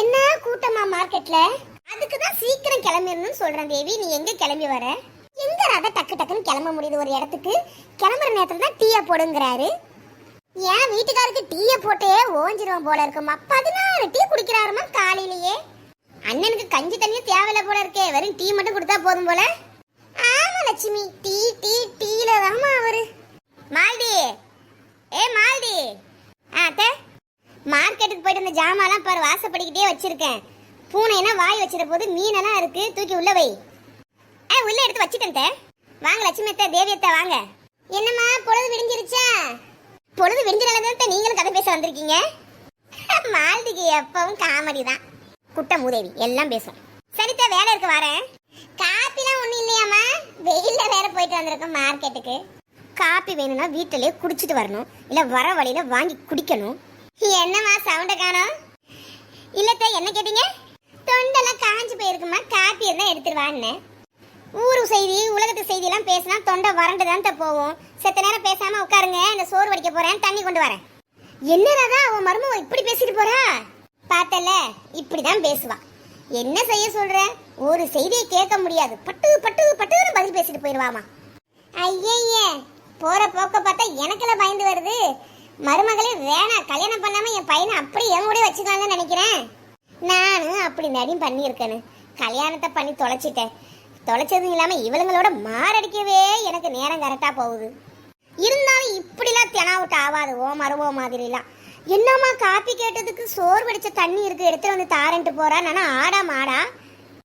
என்ன கூட்டமா மார்க்கெட்ல? அதுக்கு தான் சீக்கிரம் கிளம்பிடணும்னு சொல்றேன் தேவி. நீ எங்க கிளம்பி வர? எங்க ராதா டக்கு டக்குன்னு கிளம்ப முடியுது ஒரு இடத்துக்கு? கிளம்புற நேரத்துல தான் டீயை போடுங்கிறாரு. ஏன் வீட்டுக்காருக்கு டீயை போட்டே ஓஞ்சிருவான் போல இருக்குமா பதினாறு டீ குடிக்கிறாருமா காலையிலேயே? அண்ணனுக்கு கஞ்சி தண்ணியும் தேவையில்ல போல இருக்கே. வெறும் டீ மட்டும் கொடுத்தா போதும் போல? ஆமா லட்சுமி. டீ டீ டீல தாமா அவரு. மால்டி. ஏ மால்டி. போயிட்டு இந்த ஜாமான்லாம் பாரு வாசப்படிக்கிட்டே வச்சிருக்கேன். பூனைனா வாய் வச்சிட போது மீனெல்லாம் இருக்கு தூக்கி உள்ள வை. ஆ உள்ள எடுத்து வச்சுட்டேன் வாங்க லட்சுமி அத்தை தேவி அத்தை வாங்க. என்னம்மா பொழுது விடிஞ்சிருச்சா? பொழுது விடிஞ்சனால நீங்களும் கதை பேச வந்திருக்கீங்க? மாலதிக்கு எப்பவும் காமெடி தான். குட்ட மூதேவி எல்லாம் பேசும். சரித்தா வேலை இருக்கு வரேன். காப்பிலாம் ஒண்ணும் இல்லையாம்மா? வெயில்ல வேற போயிட்டு வந்திருக்கோம் மார்க்கெட்டுக்கு காப்பி வேணும்னா வீட்டிலேயே குடிச்சிட்டு வரணும். இல்லை வர வழியில வாங்கி குடிக்கணும். என்னம்மா சவுண்ட காணோம்? இல்லத்த என்ன கேட்டீங்க? தொண்டெல்லாம் காஞ்சு போயிருக்குமா காப்பி இருந்தா எடுத்துருவான்னு ஊர் செய்தி உலகத்து செய்தி எல்லாம் பேசினா தொண்டை வறண்டு தான் போகும். செத்த நேரம் பேசாம உட்காருங்க இந்த சோறு வடிக்க போறேன் தண்ணி கொண்டு வரேன். என்னடா அவன் மரும இப்படி பேசிட்டு போறா? பார்த்தல இப்படிதான் பேசுவா. என்ன செய்ய சொல்ற? ஒரு செய்தியை கேட்க முடியாது. பட்டு பட்டு பட்டுன்னு பதில் பேசிட்டு போயிடுவாமா ஐயய்ய போற போக்க பார்த்தா எனக்கெல்லாம் பயந்து வருது. மருமகளே வேணாம் கல்யாணம் பண்ணாம என் பையனை அப்படி என் கூட வச்சுக்கலாம்னு நினைக்கிறேன். நானும் அப்படி நடியும் பண்ணியிருக்கேன்னு கல்யாணத்தை பண்ணி தொலைச்சிட்டேன். தொலைச்சதும் இல்லாம இவளுங்களோட மாரடிக்கவே எனக்கு நேரம் கரெக்டா போகுது. இருந்தாலும் இப்படிலாம் தெனாவுட்டு ஆகாது ஓ மருவோ மாதிரிலாம். என்னம்மா காப்பி கேட்டதுக்கு சோறு வடிச்ச தண்ணி இருக்கு எடுத்து வந்து தாரன்ட்டு போறா? நானா ஆடா மாடா?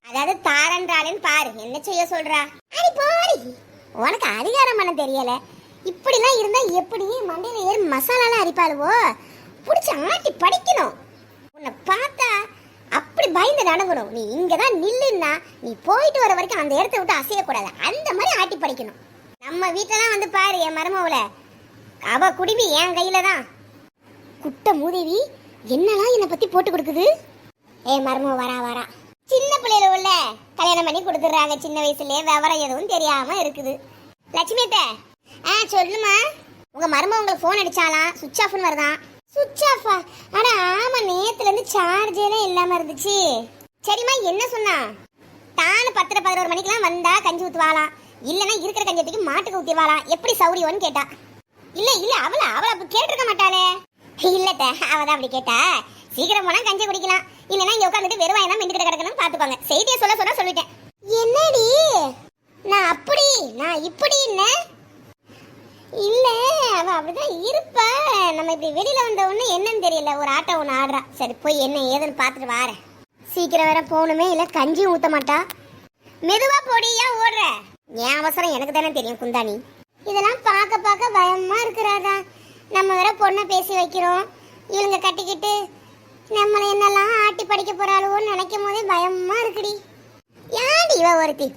அதாவது தாரன்றாளேன்னு பாரு. என்ன செய்ய சொல்றா? அடி உனக்கு அதிகாரம் பண்ண தெரியல. இப்படிலாம் இருந்தால் எப்படி மண்டையில் ஏறி மசாலாலாம் அரிப்பாளுவோ? பிடிச்சி ஆட்டி படிக்கணும். உன்னை பார்த்தா அப்படி பயந்து நடக்கணும் நீ இங்கே தான் நில்லுன்னா நீ போயிட்டு வர வரைக்கும் அந்த இடத்த விட்டு அசையக்கூடாது. அந்த மாதிரி ஆட்டி படிக்கணும். நம்ம வீட்டெல்லாம் வந்து பாரு என் மருமவளை. அவ குடிமி என் கையில தான் குட்ட மூதேவி என்னலாம் என்னை பத்தி போட்டு கொடுக்குது? ஏ மருமவ வரா வரா. சின்ன பிள்ளையில உள்ள கல்யாணம் பண்ணி கொடுத்துட்றாங்க. சின்ன வயசுலேயே விவரம் எதுவும் தெரியாம இருக்குது. லட்சுமி அத்தை ஆ சொல்லுமா. உங்க மருமக உங்களுக்கு ஃபோன் அடிச்சாலாம் சுவிட்ச் ஆஃப்னு வருதான் சுவிட்ச் ஆஃபா அட ஆமா நேத்துல இருந்து இல்லாமல் இல்லாம இருந்துச்சு. சரிம்மா என்ன சொன்னா? தானு பத்தரை பதினோரு மணிக்கெல்லாம் வந்தா கஞ்சி ஊத்துவாளாம் இல்லைன்னா இருக்கிற கஞ்சத்துக்கு மாட்டுக்கு ஊற்றிவாளாம் எப்படி சௌரியம்னு கேட்டா. இல்ல இல்ல அவள அவள அப்ப கேட்டிருக்க மாட்டாளே. இல்லட்ட அவ தான் அப்படி கேட்டா. சீக்கிரம் போனா கஞ்சி குடிக்கலாம். இல்லைன்னா இங்க உட்காந்துட்டு வெறும் வாயினா கிடக்கணும்னு கிடக்கணும் பாத்துக்கோங்க. செய்தியை சொல்ல சொல்ல சொல்லிட்டேன். என்னடி நான் அப்படி நான் இப்படி என்ன இல்ல அவ அப்படிதான் இருப்பா நம்ம இப்படி வெளியில வந்த உடனே என்னன்னு தெரியல. ஒரு ஆட்டோ ஒன்று ஆடுறா. சரி போய் என்ன ஏதுன்னு பார்த்துட்டு வாரேன். சீக்கிரம் வேற போகணுமே இல்லை கஞ்சி ஊத்த மாட்டா? மெதுவா போடி ஏன் ஓடுற? என் அவசரம் எனக்கு தானே தெரியும் குந்தாணி. இதெல்லாம் பார்க்க பார்க்க பயமா இருக்கிறாடா நம்ம வேற பொண்ணை பேசி வைக்கிறோம். இவங்க கட்டிக்கிட்டு நம்மளை என்னெல்லாம் ஆட்டி படிக்க போறாளுவோன்னு நினைக்கும் போதே பயமா இருக்குடி. ஏன்டி இவ ஒருத்தி?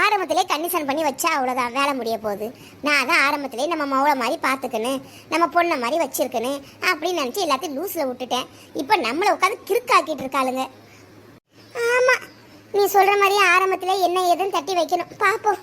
ஆரம்பத்திலே கண்டிஷன் பண்ணி வச்சா அவ்வளோதான் வேலை முடிய போகுது. நான் தான் ஆரம்பத்திலே நம்ம மௌளை மாதிரி பார்த்துக்கணும் நம்ம பொண்ணை மாதிரி வச்சிருக்கணும் அப்படின்னு நினச்சி எல்லாத்தையும் லூஸில் விட்டுட்டேன். இப்போ நம்மளை உட்காந்து கிறுக்காக்கிட்டு இருக்காளுங்க. ஆமாம் நீ சொல்கிற மாதிரி ஆரம்பத்தில் என்ன ஏதுன்னு தட்டி வைக்கணும். பார்ப்போம்